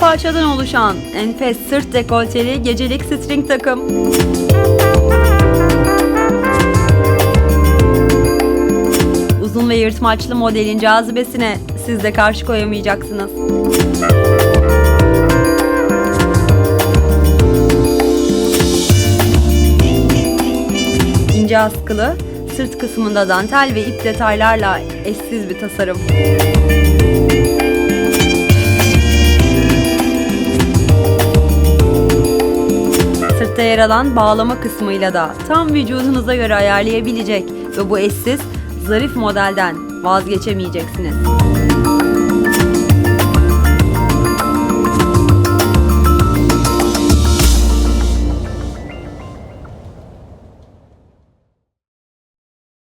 parçadan oluşan enfes sırt dekolteli gecelik string takım. Uzun ve yırtmaçlı modelin cazibesine siz de karşı koyamayacaksınız. İnce askılı, sırt kısmında dantel ve ip detaylarla eşsiz bir tasarım. Sırtta yer alan bağlama kısmıyla da tam vücudunuza göre ayarlayabilecek ve bu eşsiz, zarif modelden vazgeçemeyeceksiniz.